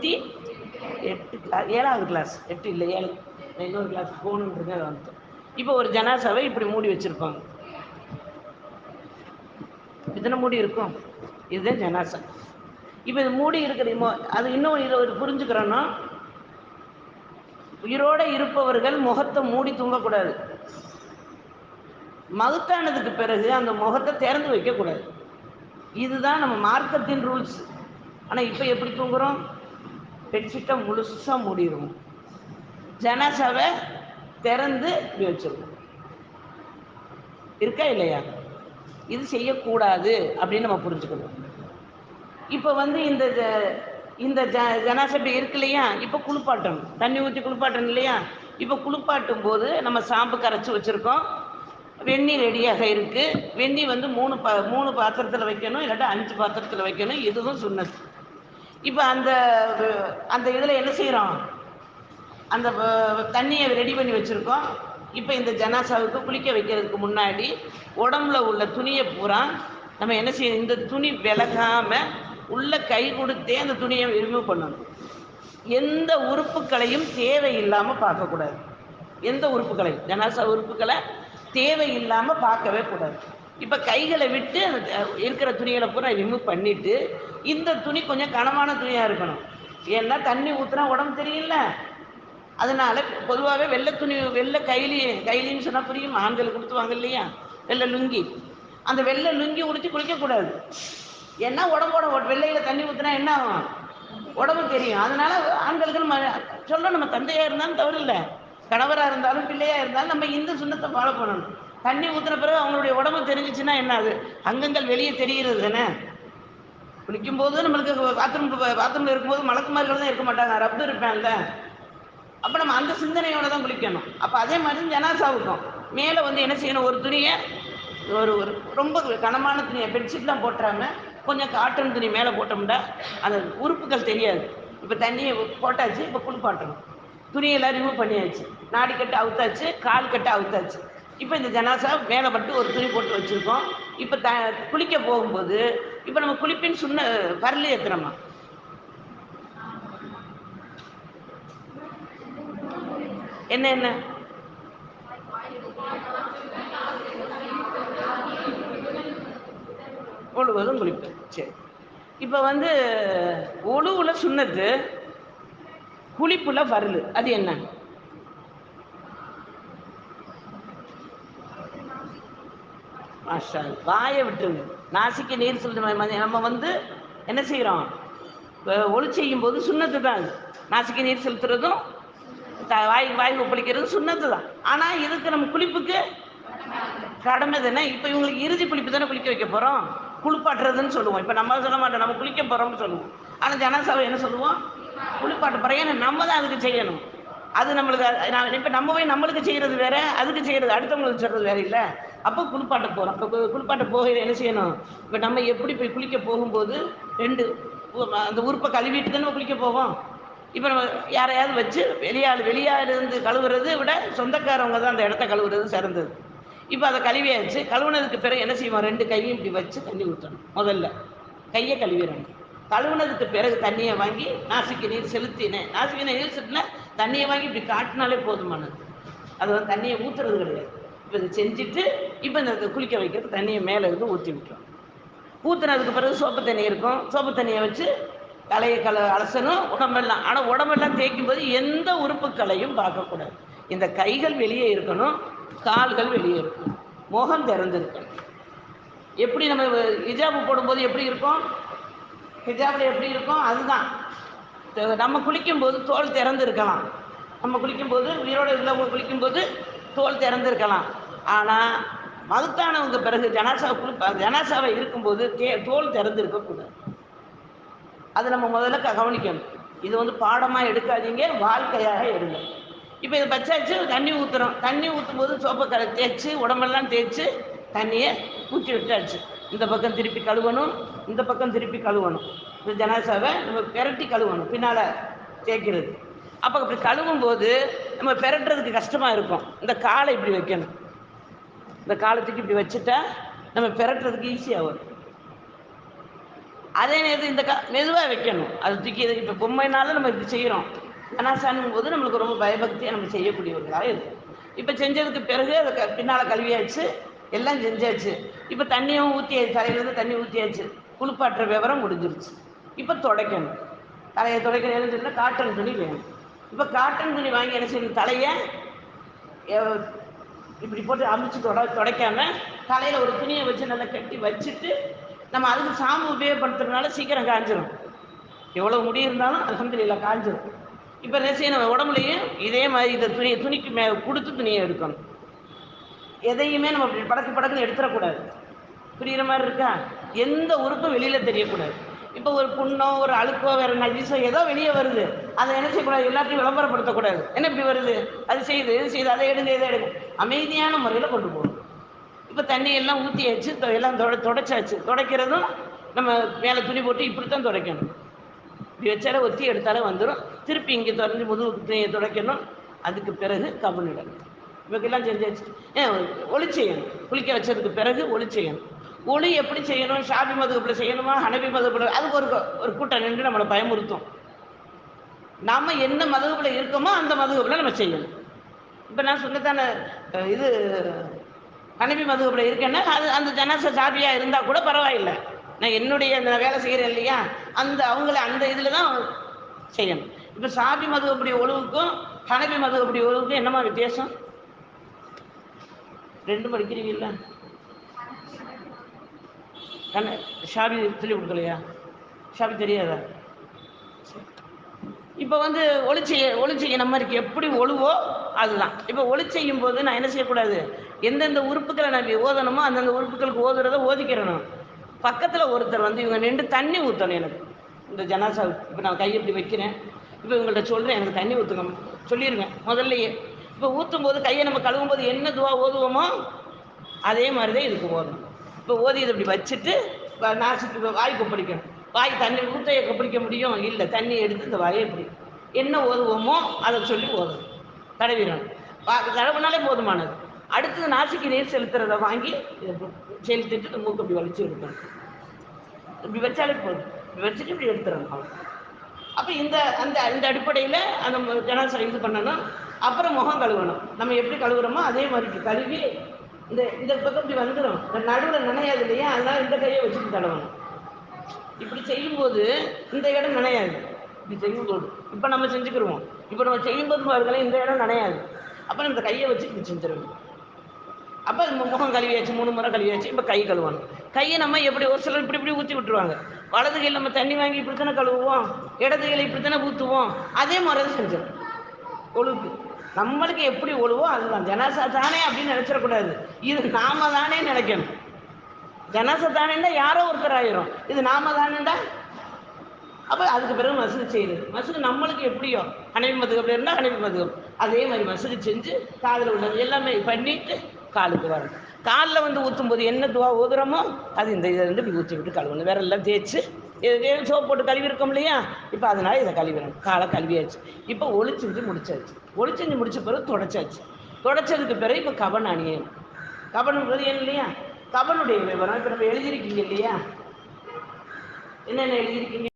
தொண்ணூற்றி எட்டு கிளாஸ் ஏழாவது கிளாஸ் எட்டு இல்லை ஏழு. இன்னொரு கிளாஸ் போகணுன்றது அதை வந்துட்டோம். இப்போ ஒரு ஜனாசாவை இப்படி மூடி வச்சுருப்பாங்க. எத்தனை மூடி இருக்கும்? இதுதான் ஜனாசா. இப்போ இது மூடி இருக்கிறமோ அது இன்னும் இதை ஒரு புரிஞ்சுக்கிறோன்னா உயிரோட இருப்பவர்கள் முகத்தை மூடி தூங்கக்கூடாது. மகத்தானதுக்கு பிறகு அந்த முகத்தை திறந்து வைக்கக்கூடாது. இதுதான் நம்ம மார்க்கத்தின் ரூல்ஸ். ஆனால் இப்போ எப்படி தூங்குறோம்? பெட்ஷீட்டை முழுசாக மூடிடுவோம். ஜனாசாவை திறந்து இப்படி வச்சிருவோம். இருக்கா இல்லையா? இது செய்யக்கூடாது அப்படின்னு நம்ம புரிஞ்சுக்கணும். இப்போ வந்து இந்த இந்த ஜ ஜனாசபை இருக்கு இல்லையா? இப்போ குளிப்பாட்டணும் தண்ணி ஊற்றி குளிப்பாட்டணும் இல்லையா? இப்போ குளிப்பாட்டும் போது நம்ம சாம்பு கரைச்சி வச்சுருக்கோம். வெந்நீர் ரெடியாக இருக்குது வெந்நீர் வந்து மூணு பா மூணு பாத்திரத்தில் வைக்கணும் இல்லாட்டா அஞ்சு பாத்திரத்தில் வைக்கணும். இதுவும் சுண்ணத்து இப்போ அந்த அந்த இதில் என்ன செய்கிறோம் அந்த தண்ணியை ரெடி பண்ணி வச்சுருக்கோம். இப்போ இந்த ஜனாசாவுக்கு குளிக்க வைக்கிறதுக்கு முன்னாடி உடம்புல உள்ள துணியை பூரா நம்ம என்ன செய்யணும் இந்த துணி விலகாமல் உள்ள கை கொடுத்தே அந்த துணியை ரிமூவ் பண்ணணும். எந்த உறுப்புகளையும் தேவையில்லாமல் பார்க்கக்கூடாது. எந்த உறுப்புகளையும் ஜனாசா உறுப்புகளை தேவையில்லாமல் பார்க்கவே கூடாது. இப்போ கைகளை விட்டு அந்த இருக்கிற துணிகளை பூரா ரிமூவ் பண்ணிவிட்டு இந்த துணி கொஞ்சம் கனமான துணியாக இருக்கணும். ஏன்னா தண்ணி ஊற்றுனா உடம்பு தெரியல அதனால் பொதுவாகவே வெள்ளை துணி வெள்ளை கைலி கைலின்னு சொன்னால் புரியும். ஆண்களுக்கு கொடுத்துவாங்க இல்லையா? வெள்ளை லுங்கி. அந்த வெள்ளை லுங்கி உடுத்தி குளிக்கக்கூடாது ஏன்னா உடம்போட வெள்ளையில் தண்ணி ஊற்றுனா என்ன ஆகும்? உடம்பு தெரியும். அதனால் ஆண்களுக்கு நம்ம சொல்ல நம்ம தந்தையாக இருந்தாலும் தவறு இல்லை. கணவராக இருந்தாலும் பிள்ளையாக இருந்தாலும் நம்ம இந்த சுண்ணத்தை ஃபாலோ பண்ணணும். தண்ணி ஊற்றின பிறகு அவங்களுடைய உடம்பு தெரிஞ்சிச்சுன்னா என்ன அது? அங்கங்கள் வெளியே தெரிகிறது தானே? குளிக்கும் போது நம்மளுக்கு பாத்ரூம் பாத்ரூமில் இருக்கும்போது மலக்குமார்கள் தான் இருக்க மாட்டாங்க. ரப்பு இருப்பாங்க அப்போ நம்ம அந்த சிந்தனையோட தான் குளிக்கணும். அப்போ அதே மாதிரி ஜனாசாவுக்கும். மேலே வந்து என்ன செய்யணும்? ஒரு துணியை ஒரு ஒரு ரொம்ப கனமான துணியை பெட்ஷீட்லாம் போட்டுறாங்க கொஞ்சம் காட்டன் துணி மேலே போட்டோம்னா அந்த உறுப்புகள் தெரியாது. இப்போ தண்ணியை போட்டாச்சு இப்போ குளிப்பாட்டணும். துணியெல்லாம் ரிமூவ் பண்ணியாச்சு. நாடி கட்டு அவுத்தாச்சு கால் கட்டு அவுத்தாச்சு. இப்போ இந்த ஜனாசா மேலே மட்டும் ஒரு துணி போட்டு வச்சுருக்கோம். இப்போ த குளிக்க போகும்போது இப்போ நம்ம குளிப்பின்னு சொன்ன பரல ஏற்றுறோமா என்ன என்ன? ஒழுவதும் குளிப்பு. சரி. இப்போ வந்து ஒழுவில் சுண்ணத்து குளிப்புல வரலு. அது என்ன? மாஷா வாயை விட்டுருங்க. நாசிக்கு நீர் செலுத்த நம்ம வந்து என்ன செய்கிறோம் ஒளி செய்யும் போது சுண்ணத்து தான் அது. நாசிக்கு நீர் செலுத்துறதும் வாய் வாய் ஒப்பளிக்கிறதும் சுண்ணத்து தான் ஆனால் இதுக்கு நம்ம குளிப்புக்கு கடமை தானே? இப்போ இவங்களுக்கு இறுதி குளிப்பு தானே குளிக்க வைக்க போகிறோம் குளிப்பாட்டுறதுன்னு சொல்லுவோம். இப்போ நம்ம சொல்ல மாட்டோம். நம்ம குளிக்க போகிறோம்னு சொல்லுவோம். ஆனால் ஜனசபை என்ன சொல்லுவோம்? குளிப்பாட்டு பிறகு நம்ம தான் அதுக்கு செய்யணும். அது நம்மளுக்கு இப்போ நம்ம போய் நம்மளுக்கு செய்கிறது வேற அதுக்கு செய்கிறது அடுத்தவங்களுக்கு சொல்கிறது வேற இல்லை. அப்போ குளிப்பாட்ட போகிறோம் இப்போ குளிப்பாட்ட போகிற என்ன செய்யணும்? இப்போ நம்ம எப்படி போய் குளிக்க போகும்போது ரெண்டு அந்த உறுப்பை கழுவிட்டு தானே குளிக்க போவோம்? இப்போ நம்ம யாரையாவது வச்சு வெளியாள் வெளியாள் இருந்து கழுவுறதை விட சொந்தக்காரவங்க தான் அந்த இடத்த கழுவுறது சிறந்தது. இப்போ அதை கழுவியாச்சு. கழுவுனதுக்கு பிறகு என்ன செய்வோம்? ரெண்டு கையும் இப்படி வச்சு தண்ணி ஊற்றணும் முதல்ல கையை கழுவிடணும். கழுவுனதுக்கு பிறகு தண்ணியை வாங்கி நாசிக்கு நீர் செலுத்தினேன். நாசிக்கு நீர் செலுத்தினா தண்ணியை வாங்கி இப்படி காட்டினாலே போதுமானது அது வந்து தண்ணியை ஊற்றுறது கிடையாது. இப்போ இதை செஞ்சுட்டு இப்போ இந்த குளிக்க வைக்கிறது தண்ணியை மேலே இருந்து ஊற்றி விட்டுரும். ஊற்றுனதுக்கு பிறகு சோப்பு தண்ணி இருக்கும். சோப்பு தண்ணியை வச்சு தலையை கல அலசணும் உடம்பெல்லாம் ஆனால் உடம்பெல்லாம் தேய்க்கும் போது எந்த உறுப்புகளையும் பார்க்கக்கூடாது. இந்த கைகள் வெளியே இருக்கணும் கால்கள் வெளியே இருக்கணும். முகம் திறந்திருக்கணும். எப்படி நம்ம ஹிஜாபு போடும்போது எப்படி இருக்கும்? ஹிஜாபில் எப்படி இருக்கும்? அதுதான். நம்ம குளிக்கும்போது தோல் திறந்து இருக்கலாம் நம்ம குளிக்கும்போது உயிரோடு உள்ளவங்க குளிக்கும்போது தோல் திறந்து இருக்கலாம் ஆனால் மதுத்தானவங்க பிறகு ஜனாசா குளிப்பா ஜனாசாவை இருக்கும்போது தே தோல் திறந்து இருக்கக்கூடாது அது நம்ம முதல்ல கவனிக்கணும். இது வந்து பாடமாக எடுக்காதீங்க வாழ்க்கையாக எடுங்க. இப்போ இது பச்சாச்சு தண்ணி ஊற்றுறோம் தண்ணி ஊற்றும் போது சோப்பை க தேய்ச்சி உடம்பெல்லாம் தேய்ச்சி தண்ணியை ஊற்றி விட்டாச்சு. இந்த பக்கம் திருப்பி கழுவணும் இந்த பக்கம் திருப்பி கழுவணும். இந்த ஜனாசாவை நம்ம பெரட்டி கழுவணும் பின்னால் தேய்க்கிறது. அப்போ அப்படி கழுவும் போது நம்ம பெரட்டுறதுக்கு கஷ்டமாக இருக்கும். இந்த காலை இப்படி வைக்கணும். இந்த காலத்துக்கு இப்படி வச்சுட்டா நம்ம பெரட்டுறதுக்கு ஈஸியாக வரும். அதே நேரத்தில் இந்த கா மெதுவாக வைக்கணும். அது தூக்கி இப்போ பொம்மைனாலும் நம்ம இப்படி செய்கிறோம் ஜனாசானும் போது நம்மளுக்கு ரொம்ப பயபக்தியாக நம்ம செய்யக்கூடியவர்களாக இருக்கும். இப்போ செஞ்சதுக்கு பிறகு அதை க பின்னால் கழுவியாச்சு எல்லாம் செஞ்சாச்சு. இப்போ தண்ணியும் ஊற்றியாச்சு தலையிலேருந்து தண்ணி ஊற்றியாச்சு குளிப்பாட்டுற விவரம் முடிஞ்சிருச்சு. இப்போ துடைக்கணும். தலையை துடைக்கிற எழுந்துட்டு காட்டன் துணி வேணும். இப்போ காட்டன் துணி வாங்கி என்ன செய்யணும்? தலையை இப்படி போட்டு அமுச்சு தொட துடைக்காம தலையில் ஒரு துணியை வச்சு நல்லா கட்டி வச்சுட்டு நம்ம அதுக்கு சாம்பு உபயோகப்படுத்துறதுனால சீக்கிரம் காஞ்சிரும். எவ்வளோ முடி இருந்தாலும் அலமதுல காஞ்சிரும். இப்போ என்ன செய்யணும்? உடம்புலையும் இதே மாதிரி இந்த துணி துணிக்கு மே கொடுத்து துணியை எடுக்கணும். எதையுமே நம்ம படக்கு படக்குன்னு எடுத்துடக்கூடாது புரியுற மாதிரி இருக்கா? எந்த உறுப்பும் வெளியில் தெரியக்கூடாது. இப்போ ஒரு புண்ணோ ஒரு அழுக்கோ வேற நஜிசோ ஏதோ வெளியே வருது. அதை என்ன செய்யக்கூடாது? எல்லாத்தையும் விளம்பரப்படுத்தக்கூடாது. என்ன இப்படி வருது? அது செய்யுது இது செய்யுது அதை எடுங்க இதை எடுங்க. அமைதியான முறையில் கொண்டு போகணும். இப்போ தண்ணி எல்லாம் ஊற்றியாச்சு எல்லாம் தொட தொடச்சாச்சு. துடைக்கிறதும் நம்ம மேலே துணி போட்டு இப்படி தான் துடைக்கணும். இப்படி வச்சாலே ஒத்தி எடுத்தாலே வந்துடும் திருப்பி இங்கே தொடர்ந்து முதுகு துணியை துடைக்கணும். அதுக்கு பிறகு கவனிடணும் இவக்கெல்லாம் செஞ்சாச்சு. ஏன் ஒளி செய்யணும் குளிக்க வச்சதுக்கு பிறகு ஒளி செய்யணும் ஒளி எப்படி செய்யணும் ஷாபி மதுகப்பில் செய்யணுமா ஹனபி மதுகப்பில் அதுக்கு ஒரு ஒரு கூட்டம் நின்று நம்மளை பயமுறுத்தும். நாம் என்ன மதுகப்பில் இருக்கோமோ அந்த மதுகப்பில் நம்ம செய்யணும். இப்போ நான் சொன்னதான இது ஹனபி மதுகப்பில் இருக்கேன்னா அது அந்த ஜனாச சாபியாக இருந்தால் கூட பரவாயில்லை. நான் என்னுடைய அந்த வேலை செய்கிறேன் இல்லையா அந்த அவங்கள அந்த இதில் தான் செய்யணும். இப்போ சாபி மதுகப்படி ஒழுவுக்கும் ஹனபி மதுகப்படி ஒழுவுக்கும் என்னமா வித்தியாசம்? ரெண்டும் படிக்கிறீங்களா கண்ண ஷாபி சொல்லி கொடுக்கலையா ஷாபி தெரியாதா? இப்போ வந்து ஒளி செய்ய ஒளி செய்ய நம்ம இருக்கு எப்படி ஒழுவோ அதுதான். இப்போ ஒளி செய்யும் போது நான் என்ன செய்யக்கூடாது? எந்தெந்த உறுப்புகளை நான் ஓதணுமோ அந்தந்த உறுப்புகளுக்கு ஓதுறத ஓதிக்கிறணும். பக்கத்தில் ஒருத்தர் வந்து இவங்க நின்று தண்ணி ஊற்றணும் எனக்கு. இந்த ஜனாசா இப்போ நான் கையை இப்படி வைக்கிறேன்? இப்போ இவங்கள்ட்ட சொல்கிறேன் எனக்கு தண்ணி ஊற்றுங்க சொல்லிடுவேன் முதல்லையே. இப்போ ஊற்றும் போது கையை நம்ம கழுவும் போது என்ன துவா ஓதுவோமோ அதே மாதிரி தான் இதுக்கு ஓதணும். இப்போ ஓதியது இப்படி வச்சுட்டு வ- நாசிக்கு வாய் கொப்பளிக்கணும். வாய் தண்ணி ஊத்தையை கொப்பளிக்க முடியும்? இல்லை தண்ணி எடுத்து இந்த வாயை இப்படி. என்ன ஓதுவோமோ அதை சொல்லி ஓதணும். தடவிடணும். தடவுனாலே தடவினாலே போதுமானது. அடுத்தது நாசிக்கு நீர் செலுத்துறதை வாங்கி இதை செலுத்திட்டு இந்த மூக்கு இப்படி வலிச்சு எடுக்கணும். இப்படி வச்சாலே போதும். இப்படி வச்சுட்டு இப்படி எடுத்துடணும் அவ்வளோ அப்போ இந்த அந்த இந்த அடிப்படையில் அந்த ம- ஜனாசை இது பண்ணணும். அப்புறம் முகம் கழுவணும். நம்ம எப்படி கழுவுறோமோ அதே மாதிரி கழுவி இந்த இந்த பக்கம் இப்படி வந்துடும் இந்த நடுவில் நனையாது இல்லையா? அதனால இந்த கையை வச்சுட்டு தடவணும். இப்படி செய்யும்போது இந்த இடம் நனையாது. இப்படி செய்யும்போது இப்போ நம்ம செஞ்சுக்கிடுவோம் இப்போ நம்ம செய்யும்போது பாருங்களேன் இந்த இடம் நனையாது. அப்போ இந்த கையை வச்சு இப்படி செஞ்சிடணும். அப்போ முகம் கழுவியாச்சு மூணு முறை கழுவியாச்சு இப்போ கை கழுவணும். கையை நம்ம எப்படி ஒரு சிலர் இப்படி இப்படி ஊற்றி விட்டுருவாங்க. வலது கையில் நம்ம தண்ணி வாங்கி இப்படி தானே கழுவுவோம்? இடது கையில் இப்படி தானே ஊற்றுவோம் அதே மாதிரி தான் செஞ்சிடும் ஒழுக்கு நம்மளுக்கு எப்படி ஒழுவோ அதுதான் ஜனாசா தானே அப்படின்னு நினச்சிடக்கூடாது. இது நாம தானே நினைக்கணும். ஜனாசா தானேண்டா யாரோ ஒருத்தர் ஆயிரும். இது நாம தானேண்டா அப்போ அதுக்கு பிறகு மசூதி செய்யுது மசூதி நம்மளுக்கு எப்படியோ? அனைவி மதுகப் இருந்தால் அனைவி மதுகப். அதே மாதிரி மசூதி செஞ்சு காதில் உள்ளது எல்லாமே பண்ணிட்டு காலுக்கு வரணும் காலில் வந்து ஊற்றும் போது என்ன துவா ஊதுறோமோ அது இந்த இதை இருந்து ஊற்றி விட்டு கழுவணும். வேற எல்லாம் தேய்ச்சி இது சோப் போட்டு கழுவிருக்கோம் இல்லையா? இப்போ அதனால இதை கழுவிடும் காலை கழுவியாச்சு. இப்போ ஒளி முடிச்சாச்சு. ஒளி செஞ்சு முடிச்ச பிறகு தொடச்சாச்சு. தொடச்சதுக்கு பிறகு இப்போ கபன் அணியணும். கபனுங்கிறது ஏன் இல்லையா? கபனுடைய விவரம் இப்போ நம்ம எழுதியிருக்கீங்க இல்லையா? என்னென்ன எழுதியிருக்கீங்க?